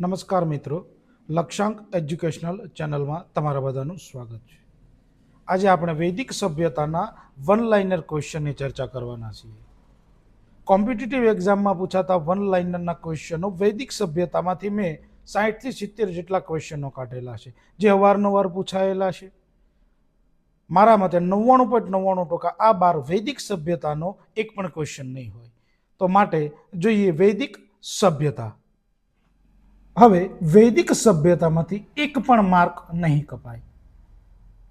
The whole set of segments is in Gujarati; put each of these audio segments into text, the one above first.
નમસ્કાર મિત્રો. લક્ષાંક એજ્યુકેશનલ ચેનલમાં તમારા બધાનું સ્વાગત છે. આજે આપણે વૈદિક સભ્યતાના વન લાઇનર ક્વેશ્ચનની ચર્ચા કરવાના છીએ. કોમ્પિટિટિવ એક્ઝામમાં પૂછાતા વન લાઇનરના ક્વેશ્ચનો વૈદિક સભ્યતામાંથી મેં સાહીઠથી સિત્તેર જેટલા ક્વેશ્ચનો કાઢેલા છે, જે અવારનવાર પૂછાયેલા છે. મારા મતે નવ્વાણું પોઈન્ટ નવ્વાણું ટકા આ બાર વૈદિક સભ્યતાનો એક પણ ક્વેશ્ચન નહીં હોય. તો માટે જોઈએ વૈદિક સભ્યતા. હવે વૈદિક સભ્યતામાંથી એક પણ માર્ક નહીં કપાય.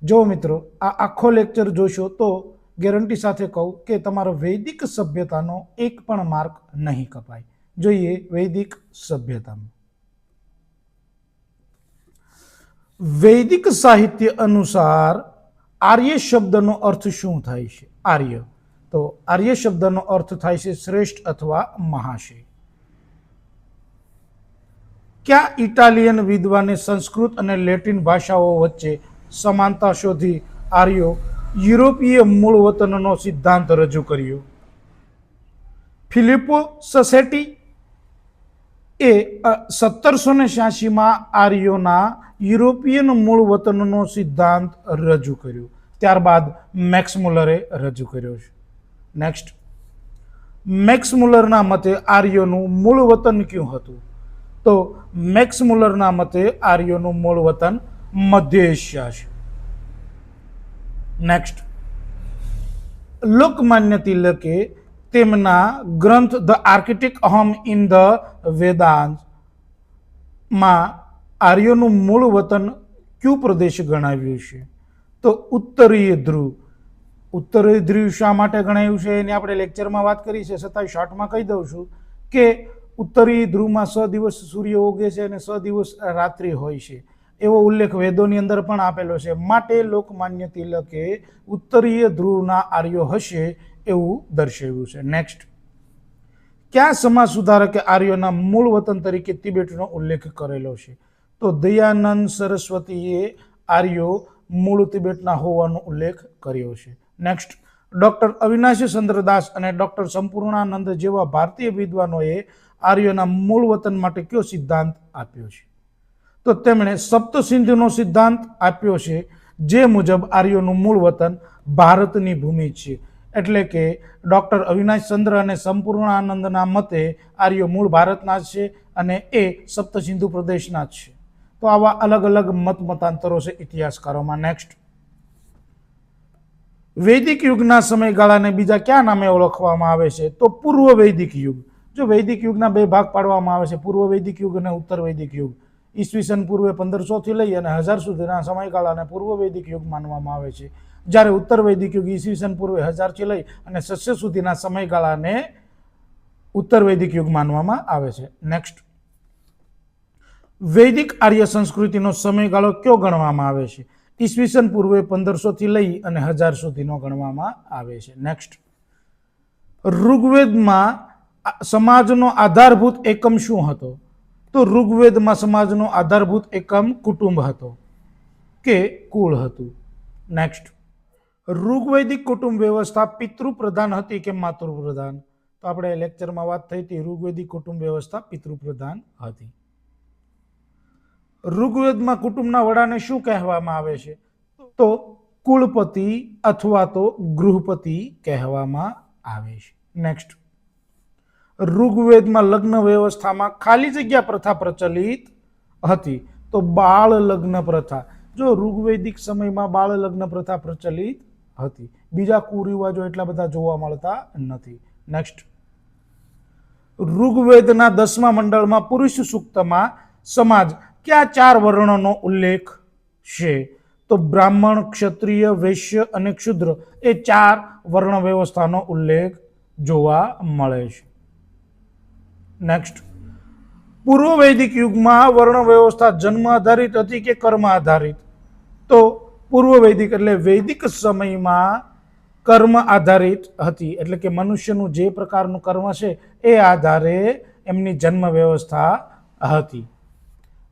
જો મિત્રો, આ આખો લેક્ચર જોશો તો ગેરંટી સાથે કહું કે તમારો વૈદિક સભ્યતાનો એક પણ માર્ક નહીં કપાય. જોઈએ વૈદિક સભ્યતામાં. વૈદિક સાહિત્ય અનુસાર આર્ય શબ્દનો અર્થ શું થાય છે? આર્ય. તો આર્ય શબ્દનો અર્થ થાય છે શ્રેષ્ઠ અથવા મહાશય. કયા ઇટાલિયન વિદ્વાને સંસ્કૃત અને લેટિન ભાષાઓ વચ્ચે સમાનતા શોધી આર્યો યુરોપીય મૂળ વતનનો સિદ્ધાંત રજૂ કર્યો? ફિલિપો સસેટી એ સત્તરસો ને છ્યાસીમાં આર્યોના યુરોપિયન મૂળ વતનનો સિદ્ધાંત રજૂ કર્યો. ત્યારબાદ મેક્સ મુલરે રજૂ કર્યો છે. નેક્સ્ટ મેક્સ મુલરના મતે આર્યોનું મૂળ વતન ક્યું હતું? તો મેક્સ મુલરના મતે આર્યોનું મૂળ વતન મધ્ય એશિયા છે. નેક્સ્ટ લોકમાન્ય તિલકે તેમના ગ્રંથ the arctic home in the વેદાંતમાં આર્યોનું મૂળ વતન ક્યુ પ્રદેશ ગણાવ્યું છે? તો ઉત્તરીય ધ્રુવ. ઉત્તરીય ધ્રુવ શા માટે ગણાયું છે? એની આપણે લેક્ચરમાં વાત કરી છે. છતાંય શોર્ટમાં કહી દઉં છું કે ઉત્તરીય ધ્રુવમાં સ દિવસ સૂર્ય ઉગે છે અને સ દિવસ રાત્રિ હોય છે. એવો ઉલ્લેખ વેદોની અંદર પણ આપેલો છે. માટે લોકમાન્ય તિલકે ઉત્તરીય ધ્રુવના આર્યો હશે એવું દર્શાવ્યું છે. નેક્સ્ટ ક્યાં સમાજ સુધારકે આર્યોના મૂળ વતન તરીકે તિબેટનો ઉલ્લેખ કરેલો છે? તો દયાનંદ સરસ્વતીએ આર્યો મૂળ તિબેટના હોવાનો ઉલ્લેખ કર્યો છે. નેક્સ્ટ ડૉક્ટર અવિનાશી ચંદ્રદાસ અને ડૉક્ટર સંપૂર્ણાનંદ જેવા ભારતીય વિદ્વાનોએ આર્યોના મૂળ વતન માટે કયો સિદ્ધાંત આપ્યો છે? તો તેમણે સપ્તસિંધુનો સિદ્ધાંત આપ્યો છે, જે મુજબ આર્યોનું મૂળ વતન ભારતની ભૂમિ છે. એટલે કે ડૉક્ટર અવિનાશ ચંદ્ર અને સંપૂર્ણાનંદના મતે આર્યો મૂળ ભારતના છે અને એ સપ્તસિંધુ પ્રદેશના છે. તો આવા અલગ અલગ મત મતાંતરો છે ઇતિહાસકારોમાં. નેક્સ્ટ વૈદિક યુગના સમયગાળાને બીજા ક્યાં નામે ઓળખવામાં આવે છે? તો પૂર્વ વૈદિક યુગ. જો વૈદિક યુગના બે ભાગ પાડવામાં આવે છે, પૂર્વ વૈદિક યુગ અને ઉત્તર વૈદિક યુગ. ઈસવીસન પૂર્વે પંદરસોથી લઈ અને હજાર સુધીના સમયગાળાને પૂર્વ વૈદિક યુગ માનવામાં આવે છે. જ્યારે ઉત્તર વૈદિક યુગ ઈસવીસન પૂર્વે હજારથી લઈ અને સસ્ય સુધીના સમયગાળાને ઉત્તર વૈદિક યુગ માનવામાં આવે છે. નેક્સ્ટ વૈદિક આર્ય સંસ્કૃતિનો સમયગાળો કયો ગણવામાં આવે છે? ઈસવીસન પૂર્વે પંદરસોથી લઈ અને હજાર સુધીનો ગણવામાં આવે છે. નેક્સ્ટ ઋગ્વેદમાં સમાજનો આધારભૂત એકમ શું હતો? તો ઋગ્વેદમાં સમાજનો આધારભૂત એકમ કુટુંબ હતો, કે કુળ હતું. નેક્સ્ટ ઋગ્વૈદિક કુટુંબ વ્યવસ્થા પિતૃપ્રધાન હતી કે માતૃપ્રધાન? તો આપણે લેક્ચરમાં વાત થઈ હતી, ઋગ્વૈદિક કુટુંબ વ્યવસ્થા પિતૃપ્રધાન હતી. ઋગ્વેદમાં કુટુંબના વડાને શું કહેવામાં આવે છે? તો કુળપતિ અથવા તો ગૃહપતિ કહેવામાં આવે છે. નેક્સ્ટ ઋગ્વેદમાં લગ્ન વ્યવસ્થામાં ખાલી જગ્યા પ્રથા પ્રચલિત હતી. તો બાળ લગ્ન પ્રથા. જો ઋગ્વૈદિક સમયમાં બાળ લગ્ન પ્રથા પ્રચલિત હતી. બીજા કુરિવાજો એટલા બધા જોવા મળતા નથી. નેક્સ્ટ ઋગ્વેદના દસમા મંડળમાં પુરુષ સૂક્તમાં સમાજ કયા ચાર વર્ણોનો ઉલ્લેખ છે? તો બ્રાહ્મણ, ક્ષત્રિય, વૈશ્ય અને ક્ષુદ્ર એ ચાર વર્ણ વ્યવસ્થાનો ઉલ્લેખ જોવા મળે છે. નેક્સ્ટ પૂર્વ વૈદિક યુગમાં વર્ણ વ્યવસ્થા જન્મ આધારિત હતી કે કર્મ આધારિત તો પૂર્વ વૈદિક એટલે વૈદિક સમયમાં કર્મ આધારિત હતી. એટલે કે મનુષ્યનું જે પ્રકારનું કર્મ છે એ આધારે એમની જન્મ વ્યવસ્થા હતી.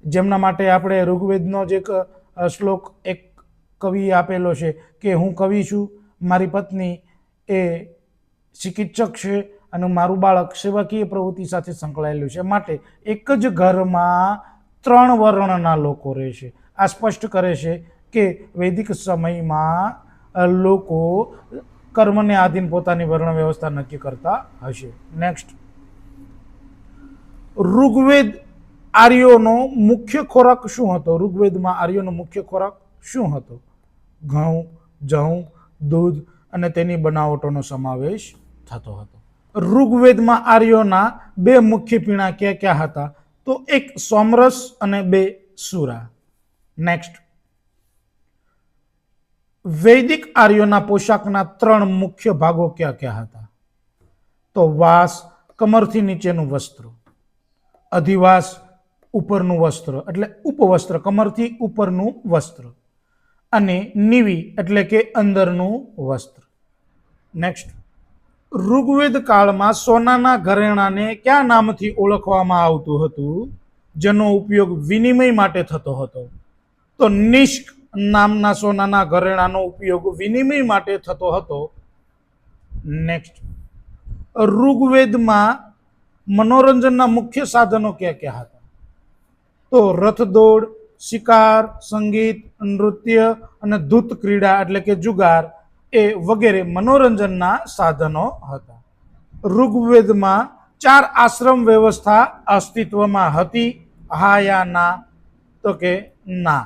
જેમના માટે આપણે ઋગ્વેદનો જ એક શ્લોક, એક કવિ આપેલો છે કે હું કવિ છું, મારી પત્ની એ ચિકિત્સક છે અને મારું બાળક સેવાકીય પ્રવૃત્તિ સાથે સંકળાયેલું છે. માટે એક જ ઘરમાં ત્રણ વર્ણના લોકો રહે છે. આ સ્પષ્ટ કરે છે કે વૈદિક સમયમાં લોકો કર્મને આધીન પોતાની વર્ણ વ્યવસ્થા નક્કી કરતા હશે. નેક્સ્ટ ઋગ્વેદ આર્યોનો મુખ્ય ખોરાક શું હતો? ઋગ્વેદમાં આર્યોનો મુખ્ય ખોરાક શું હતો? ઘઉં, જઉં, દૂધ અને તેની બનાવટોનો સમાવેશ થતો હતો. ઋગ્વેદમાં આર્યોના બે મુખ્ય પીણા ક્યાં ક્યાં હતા? તો એક સોમરસ અને બે સુરા. નેક્સ્ટ વૈદિક આર્યોના પોશાકના ત્રણ મુખ્ય ભાગો ક્યાં ક્યાં હતા? તો વાસ, કમરથી નીચેનું વસ્ત્ર. અધિવાસ ઉપરનું વસ્ત્ર, એટલે ઉપવસ્ત્ર, કમરથી ઉપરનું વસ્ત્ર અને નીવી, એટલે કે અંદરનું વસ્ત્ર. નેક્સ્ટ ઋગ્વેદ કાળમાં સોનાના ઘરેણાને કયા નામથી ઓળખવામાં આવતું હતું? જેનો ઉપયોગ વિનિમય માટે થતો હતો. તો નિષ્ક નામના સોનાના ઘરેણાનો ઉપયોગ વિનિમય માટે થતો હતો. નેક્સ્ટ ઋગ્વેદમાં મનોરંજનના મુખ્ય સાધનો ક્યાં ક્યાં હતા? તો રથદોડ, શિકાર, સંગીત, નૃત્ય અને ધૂત ક્રીડા એટલે કે જુગાર એ વગેરે મનોરંજનના સાધનો હતા. ઋગ્વેદમાં ચાર આશ્રમ વ્યવસ્થા અસ્તિત્વમાં હતી. હા યા ના તો કે ના.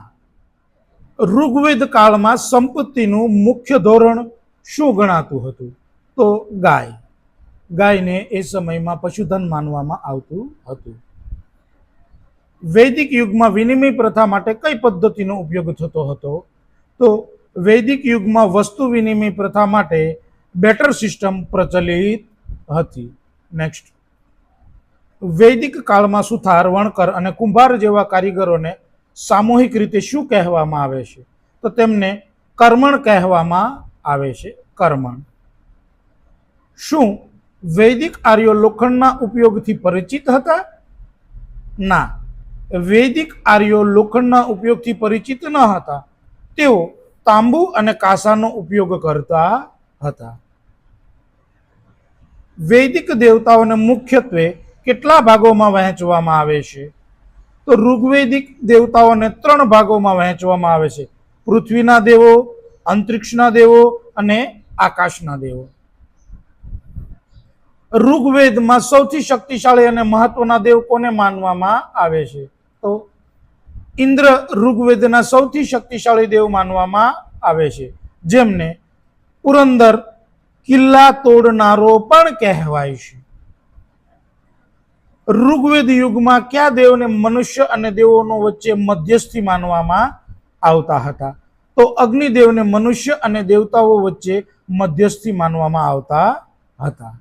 ઋગ્વેદ કાળમાં સંપત્તિનું મુખ્ય ધોરણ શું ગણાતું હતું? તો ગાય. ગાયને એ સમયમાં પશુધન માનવામાં આવતું હતું. વૈદિક યુગમાં વિનિમય પ્રથા માટે કઈ પદ્ધતિનો ઉપયોગ થતો હતો? તો વૈદિક યુગમાં વસ્તુ વિનિમય પ્રથા માટે બેટર સિસ્ટમ પ્રચલિત હતી. નેક્સ્ટ વૈદિક કાળમાં સુથાર, વણકર અને કુંભાર જેવા કારીગરોને સામૂહિક રીતે શું કહેવામાં આવે છે? તો તેમને કર્મણ કહેવામાં આવે છે, કર્મણ. શું વૈદિક આર્યો લોખંડના ઉપયોગથી પરિચિત હતા? ના. વૈદિક આર્યો લોખંડના ઉપયોગથી પરિચિત ન હતા. તેઓ તાંબુ અને કાંસાનો ઉપયોગ કરતા હતા. વૈદિક દેવતાઓને મુખ્યત્વે કેટલા ભાગોમાં વહેંચવામાં આવે છે? તો ઋગ્વૈદિક દેવતાઓને ત્રણ ભાગોમાં વહેંચવામાં આવે છે. પૃથ્વીના દેવો, અંતરિક્ષના દેવો અને આકાશના દેવો. ઋગ્વેદમાં સૌથી શક્તિશાળી અને મહત્વના દેવ કોને માનવામાં આવે છે? તો ઇન્દ્ર ઋગ્વેદના સૌથી શક્તિશાળી દેવ માનવામાં આવે છે. જેમને પુરંદર કિલ્લા તોડનારો પણ કહેવાય છે. ઋગ્વેદ યુગમાં કયા દેવને મનુષ્ય અને દેવોનો વચ્ચે મધ્યસ્થી માનવામાં આવતા હતા? તો અગ્નિદેવને મનુષ્ય અને દેવતાઓ વચ્ચે મધ્યસ્થી માનવામાં આવતા હતા.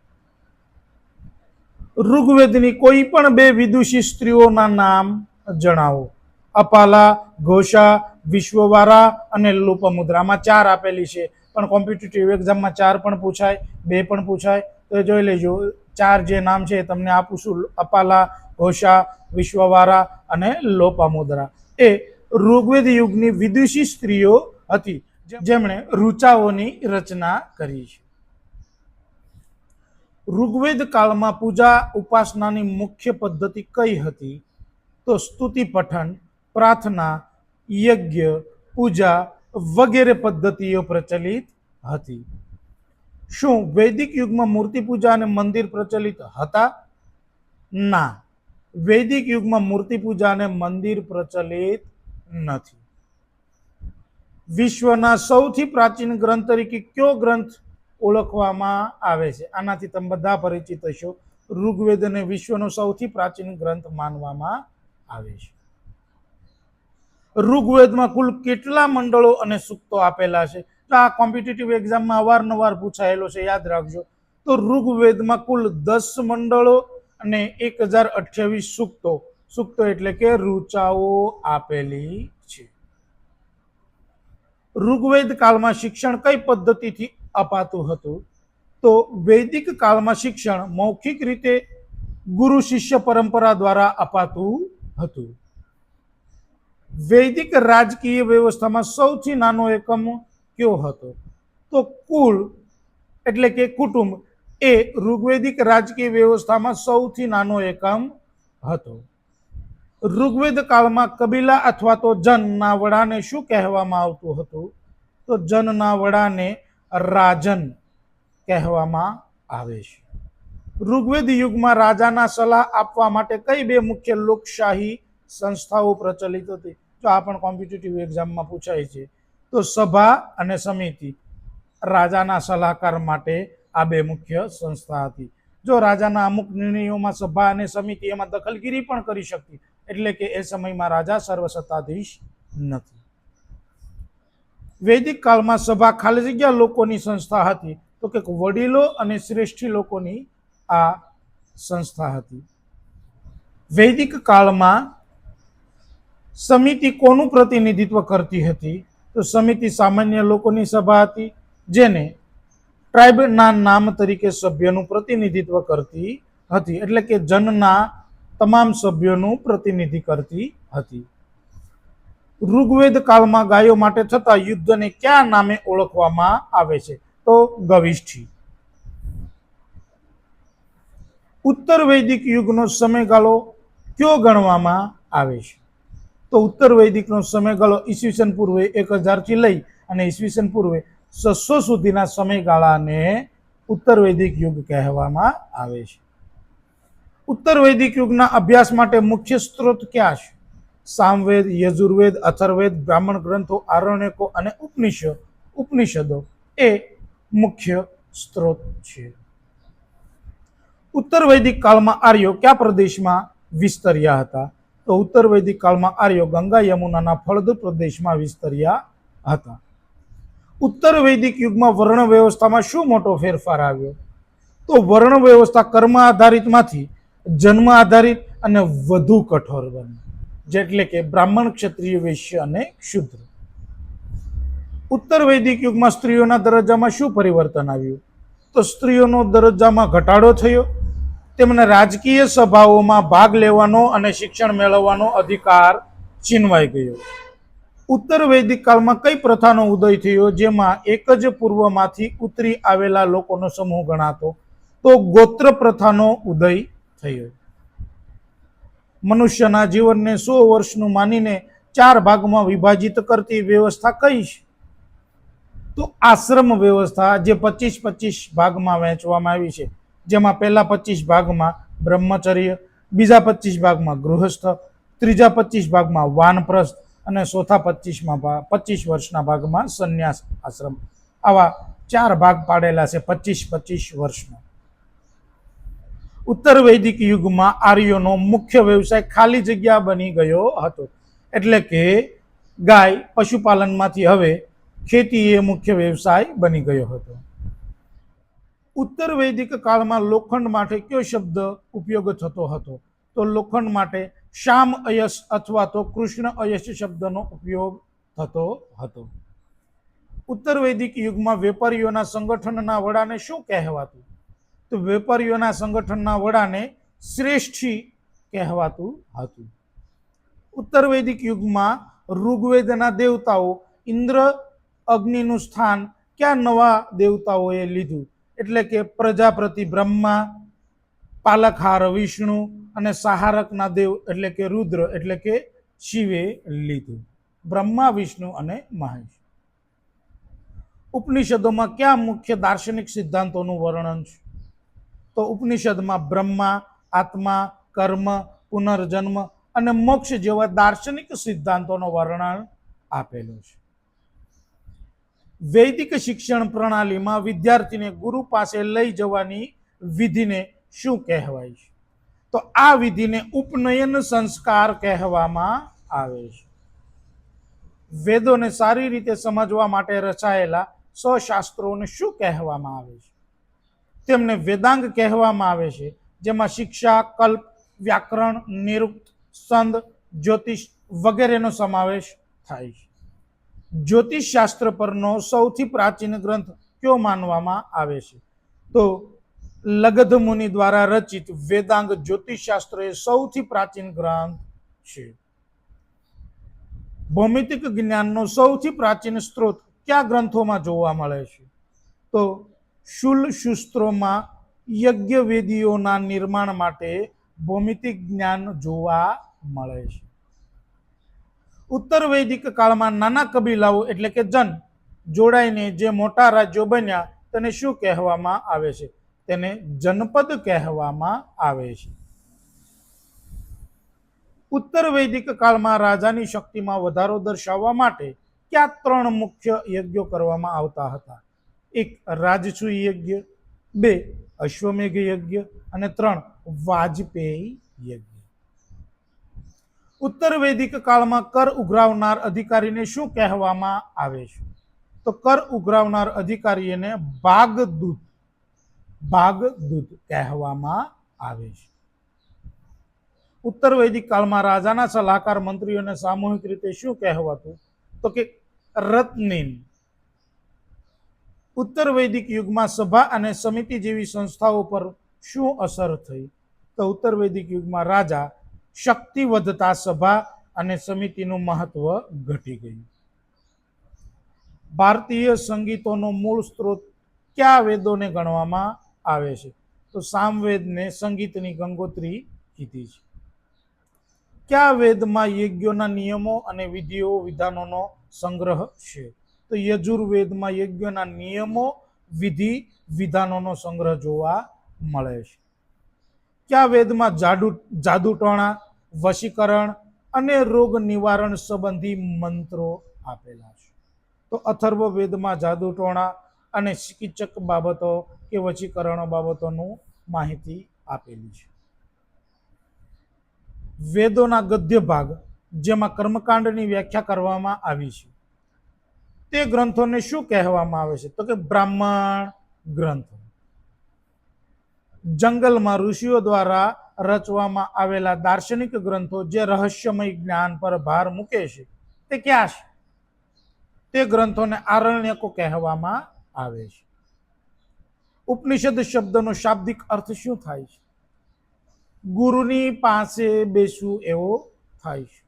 ઋગ્વેદની કોઈ પણ બે વિદુષી સ્ત્રીઓના નામ જણાવો. અપાલા, ઘોષા, વિશ્વવારા અને લોપમુદ્રામાં ચાર આપેલી છે. પણ કોમ્પિટિટિવ એક્ઝામમાં ચાર પણ પૂછાય, બે પણ પૂછાય. તો જોઈ લેજો, ચાર જે નામ છે તમને આપું છું. અપાલા, ઘોષા, વિશ્વવારા અને લોપામુદ્રા. એ ઋગ્વેદ યુગની વિદુષી સ્ત્રીઓ હતી, જેમણે ઋચાઓની રચના કરી છે. ઋગ્વેદ કાળમાં પૂજા ઉપાસનાની મુખ્ય પદ્ધતિ કઈ હતી? તો સ્તુતિ પઠન, પ્રાર્થના, યજ્ઞ, પૂજા વગેરે પદ્ધતિઓ પ્રચલિત હતી. શું વૈદિક યુગમાં મૂર્તિ પૂજા અને મંદિર પ્રચલિત હતા? ના, વૈદિક યુગમાં મૂર્તિ પૂજા અને મંદિર પ્રચલિત નથી. વિશ્વના સૌથી પ્રાચીન ગ્રંથ તરીકે કયો ગ્રંથ ઓળખવામાં આવે છે? આનાથી તમે બધા પરિચિત હશો. ઋગ્વેદને વિશ્વનો સૌથી પ્રાચીન ગ્રંથ માનવામાં આવે છે ઋગ્વેદમાં કુલ કેટલા મંડળો અને સૂક્તો આપેલા છે? તો આ કોમ્પિટિટિવ એક્ઝામમાં અવારનવાર પૂછાયેલો છે, યાદ રાખજો. તો ઋગ્વેદમાં કુલ દસ મંડળો અને એક હજાર અઠ્યાવીસ સૂક્તો. સૂક્તો એટલે કે રૂચાઓ આપેલી છે. ઋગ્વેદ કાળમાં શિક્ષણ કઈ પદ્ધતિથી અપાતું હતું? તો વૈદિક કાળમાં શિક્ષણ મૌખિક રીતે ગુરુ શિષ્ય પરંપરા દ્વારા અપાતું હતું. વૈદિક રાજકીય વ્યવસ્થામાં સૌથી નાનો એકમ કયો હતો? તો કુળ એટલે કે કુટુંબ એ ઋગ્વેદિક રાજકીય વ્યવસ્થામાં સૌથી નાનો એકમ હતો. ઋગ્વેદ કાળમાં કબીલા અથવા તો જનના વડાને શું કહેવામાં આવતું હતું? તો જનના વડાને રાજન કહેવામાં આવે છે. ઋગ્વેદ યુગમાં રાજાના સલાહ આપવા માટે કઈ બે મુખ્ય લોકશાહી સંસ્થાઓ પ્રચલિત હતી? જો આ પણ કોમ્પિટિટિવ એક્ઝામમાં પૂછાય છે, તો સભા અને સમિતિ રાજાના સલાહકાર માટે આ બે મુખ્ય સંસ્થા હતી. જો રાજાના અમુક નિર્ણયોમાં સભા અને સમિતિ એમાં દખલગીરી પણ કરી શકતી, એટલે કે એ સમયમાં રાજા સર્વસત્તાધીશ નથી. વૈદિક કાળમાં સભા ખાલી જગ્યા લોકોની સંસ્થા હતી, તો કે વડીલો અને શ્રેષ્ઠી લોકોની આ સંસ્થા હતી. વૈદિક કાળમાં સમિતિ કોનું પ્રતિનિધિત્વ કરતી હતી? તો સમિતિ સામાન્ય લોકોની સભા હતી, જેને ટ્રાઇબના નામ તરીકે સભ્યનું પ્રતિનિધિત્વ કરતી હતી. એટલે કે જનના તમામ સભ્યોનું પ્રતિનિધિ કરતી હતી. ઋગ્વેદ કાળમાં ગાયો માટે થતા યુદ્ધને કયા નામે ઓળખવામાં આવે છે? તો ગવિષ્ઠી. ઉત્તર વૈદિક યુગનો સમયગાળો કયો ગણવામાં આવે છે? તો ઉત્તર વૈદિકનો સમયગાળો ઈસવીસન પૂર્વે એક હજારથી લઈ અને ઈસવીસન પૂર્વે છસો સુધીના સમયગાળાને ઉત્તર વૈદિક યુગ કહેવામાં આવે છે. ઉત્તર વૈદિક યુગના અભ્યાસ માટે મુખ્ય સ્ત્રોત ક્યાં છે? સામવેદ, યજુર્વેદ, અથર્વેદ, બ્રાહ્મણ ગ્રંથો, આરણ્યકો અને ઉપનિષદ. ઉપનિષદો એ મુખ્ય સ્ત્રોત છે. ઉત્તર વૈદિક કાળમાં આર્યો કયા પ્રદેશમાં વિસ્તર્યા હતા? તો ઉત્તર વૈદિક કાળમાં આર્યો ગંગા યમુનાના ફળદ્રુપ પ્રદેશમાં વિસ્તર્યા હતા. ઉત્તર વૈદિક યુગમાં વર્ણ વ્યવસ્થામાં શું મોટો ફેરફાર આવ્યો? તો વર્ણ વ્યવસ્થા કર્મ આધારિતમાંથી જન્મ આધારિત અને વધુ કઠોર બની જેટલે કે બ્રાહ્મણ ક્ષત્રિય વૈશ્ય અને શુદ્ર ઉત્તર વૈદિક યુગમાં સ્ત્રીઓના દરજ્જામાં શું પરિવર્તન આવ્યું? તો સ્ત્રીઓનો દરજ્જામાં ઘટાડો થયો તેમને રાજકીય સભાઓમાં ભાગ લેવાનો અને શિક્ષણ મેળવવાનો અધિકાર છીનવાઈ ગયો. ઉત્તર વૈદિક કાળમાં કઈ પ્રથાનો ઉદય થયો? જેમાં એક જ પૂર્વમાંથી ઉતરી આવેલા લોકોનો સમૂહ ગણાતો. તો ગોત્ર પ્રથાનો ઉદય થયો. મનુષ્યના જીવનને સો વર્ષનું માનીને ચાર ભાગમાં વિભાજિત કરતી વ્યવસ્થા છે? તો આશ્રમ વ્યવસ્થા, જે પચીસ પચીસ ભાગમાં વહેંચવામાં આવી છે. જેમાં પહેલા પચીસ ભાગમાં બ્રહ્મચર્ય, બીજા પચીસ ભાગમાં ગૃહસ્થ, ત્રીજા પચીસ ભાગમાં વાનપ્રસ્થ અને ચોથા પચીસમાં પચીસ વર્ષના ભાગમાં સંન્યાસ આશ્રમ. આવા ચાર ભાગ પાડેલા છે પચીસ પચીસ વર્ષનો. ઉત્તર વૈદિક યુગમાં આર્યોનો મુખ્ય વ્યવસાય ખાલી જગ્યા બની ગયો હતો. એટલે કે ગાય પશુપાલનમાંથી હવે ખેતી એ મુખ્ય વ્યવસાય બની ગયો હતો. ઉત્તર વૈદિક કાળમાં લોખંડ માટે કયો શબ્દ ઉપયોગ થતો હતો? તો લોખંડ માટે શ્યામ અયસ અથવા તો કૃષ્ણ અયસ શબ્દનો ઉપયોગ થતો હતો. ઉત્તર વૈદિક યુગમાં વેપારીઓના સંગઠનના વડાને શું કહેવાતું? તો વેપારીઓના સંગઠનના વડાને શ્રેષ્ઠી કહેવાતું હતું. ઉત્તર વૈદિક યુગમાં ઋગ્વેદના દેવતાઓ ઇન્દ્ર અગ્નિનું સ્થાન ક્યાં નવા દેવતાઓએ લીધું? એટલે કે પ્રજાપતિ બ્રહ્મા પાલકહાર વિષ્ણુ અને સહારકના દેવ એટલે કે રુદ્ર એટલે કે શિવે લીધું. બ્રહ્મા, વિષ્ણુ અને મહેશ. ઉપનિષદોમાં કયા મુખ્ય દાર્શનિક સિદ્ધાંતોનું વર્ણન છે? તો ઉપનિષદમાં બ્રહ્મા, આત્મા, કર્મ, પુનર્જન્મ અને મોક્ષ જેવા દાર્શનિક સિદ્ધાંતોનું વર્ણન આપેલું છે. વૈદિક શિક્ષણ પ્રણાલીમાં વિદ્યાર્થીને ગુરુ પાસે લઈ જવાની વિધિને શું કહેવાય છે? તો આ વિધિને ઉપનયન સંસ્કાર કહેવામાં આવે છે. વેદોને સારી રીતે સમજવા માટે રચાયેલા સો શાસ્ત્રોને શું કહેવામાં આવે છે? તેમને વેદાંગ કહેવામાં આવે છે, જેમાં શિક્ષા, કલ્પ, વ્યાકરણ, નિરુક્ત, સંદ, જ્યોતિષ વગેરેનો સમાવેશ થાય છે. જ્યોતિષ શાસ્ત્ર પરનો સૌથી પ્રાચીન ગ્રંથ કયો માનવામાં આવે છે? તો લગધ મુનિ દ્વારા રચિત વેદાંગ જ્યોતિષ શાસ્ત્ર એ સૌથી પ્રાચીન ગ્રંથ છે. ભૌમિતિક જ્ઞાનનો સૌથી પ્રાચીન સ્ત્રોત કયા ગ્રંથોમાં જોવા મળે છે? તો શુલ શુસ્ત્રોમાં યજ્ઞ વેદીઓના નિર્માણ માટે ભૌમિતિક જ્ઞાન જોવા મળે છે. ઉત્તર વૈદિક કાળમાં નાના કબીલાઓ એટલે કે જન જોડાઈને જે મોટા રાજ્યો બન્યા, તેને શું કહેવામાં આવે છે? તેને જનપદ કહેવામાં આવે છે. ઉત્તર વૈદિક કાળમાં રાજાની શક્તિમાં વધારો દર્શાવવા માટે કયા ત્રણ મુખ્ય યજ્ઞો કરવામાં આવતા હતા? એક રાજસૂય યજ્ઞ, બે અશ્વમેઘ યજ્ઞ અને ત્રણ વાજપેયી યજ્ઞ. ઉત્તર વૈદિક કાળમાં કર ઉઘરાવનાર અધિકારીને શું કહેવામાં આવે છે? તો કર ઉઘરાવનાર અધિકારીને ભાગદૂત ભાગદૂત કહેવામાં આવે છે. ઉત્તર વૈદિક કાળમાં રાજાના સલાહકાર મંત્રીઓને સામૂહિક રીતે શું કહેવાતું? તો કે રત્નિન. ઉત્તર વૈદિક યુગમાં સભા અને સમિતિ જેવી સંસ્થાઓ પર શું અસર થઈ? તો ઉત્તર વૈદિક યુગમાં રાજા શક્તિ વધતા સભા અને સમિતિનું મહત્વ ઘટી ગયું. ભારતીય સંગીતોનો મૂળ સ્ત્રોત કયા વેદોને ગણવામાં આવે છે? તો સામવેદને સંગીતની ગંગોત્રી કીધી છે. કયા વેદમાં યજ્ઞોના નિયમો અને વિધિઓ વિધાનોનો સંગ્રહ છે? તો યજુર્વેદમાં યજ્ઞોના નિયમો, વિધિ, વિધાનોનો સંગ્રહ જોવા મળે છે. કયા વેદમાં જાદુ જાદુટોણા, વશીકરણ અને રોગ નિવારણ સંબંધી મંત્રો આપેલા છે. તો અથર્વ વેદમાં જાદુટોણા અને ચિકિત્સક બાબતો કે વશીકરણ બાબતોનું માહિતી આપેલી છે. વેદોના ગદ્ય ભાગ, જેમાં કર્મકાંડની વ્યાખ્યા કરવામાં આવી છે. તે ગ્રંથોને શું કહેવામાં આવે છે? તો કે બ્રાહ્મણ ગ્રંથો. જંગલમાં ઋષિઓ દ્વારા રચવામાં આવેલા દાર્શનિક ગ્રંથો જે રહસ્યમય જ્ઞાન પર ભાર મૂકે છે, તે ક્યાં છે? તે ગ્રંથોને આરણ્યકો કહેવામાં આવે છે. ઉપનિષદ શબ્દનો શાબ્દિક અર્થ શું થાય છે? ગુરુની પાસે બેસવું એવો થાય છે.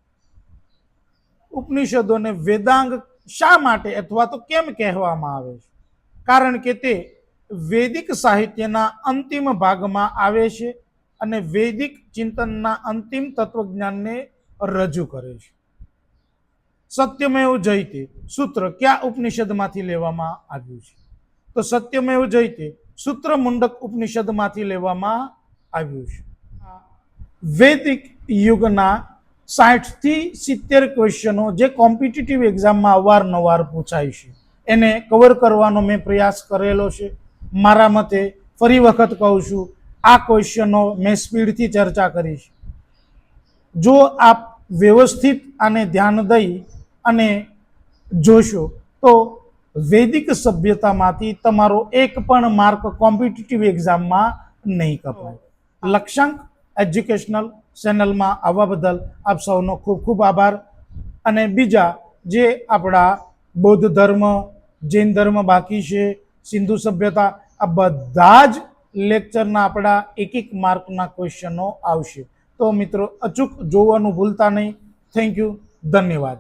ઉપનિષદોને વેદાંગ શા માટે અથવા તો કેમ કહેવામાં આવે છે? કારણ કે તે વૈદિક સાહિત્યના અંતિમ ભાગમાં આવે છે અને વૈદિક ચિંતનના અંતિમ તત્વજ્ઞાનને રજૂ કરે છે. સત્યમેવ જયતે સૂત્ર કયા ઉપનિષદમાંથી લેવામાં આવ્યું છે? તો સત્યમેવ જયતે સૂત્ર મુંડક ઉપનિષદમાંથી લેવામાં આવ્યું છે. વૈદિક યુગના સાઠથી સિત્તેર ક્વેશ્ચનો જે કોમ્પિટિટિવ એક્ઝામમાં અવારનવાર પૂછાય છે. એને કવર કરવાનો મેં પ્રયાસ કરેલો છે. મારા મતે ફરી વખત કહું છું, આ ક્વેશ્ચનો મેં સ્પીડથી ચર્ચા કરીશ. જો આપ વ્યવસ્થિત આને ધ્યાન દઈ અને જોશો, તો વૈદિક સભ્યતામાંથી તમારો એક પણ માર્ક કોમ્પિટિટિવ એક્ઝામમાં નહીં કપાય. લક્ષાંક એજ્યુકેશનલ ચેનલમાં આવવા બદલ આપ સૌનો ખૂબ ખૂબ આભાર. અને બીજા જે આપણા બૌદ્ધ ધર્મ, જૈન ધર્મ બાકી છે સિંધુ સભ્યતા, આ બધા જ લેક્ચરના આપણા એક એક માર્કના ક્વેશ્ચનો આવશે. તો મિત્રો, અચૂક જોવાનું ભૂલતા નહીં. થેન્ક યુ ધન્યવાદ.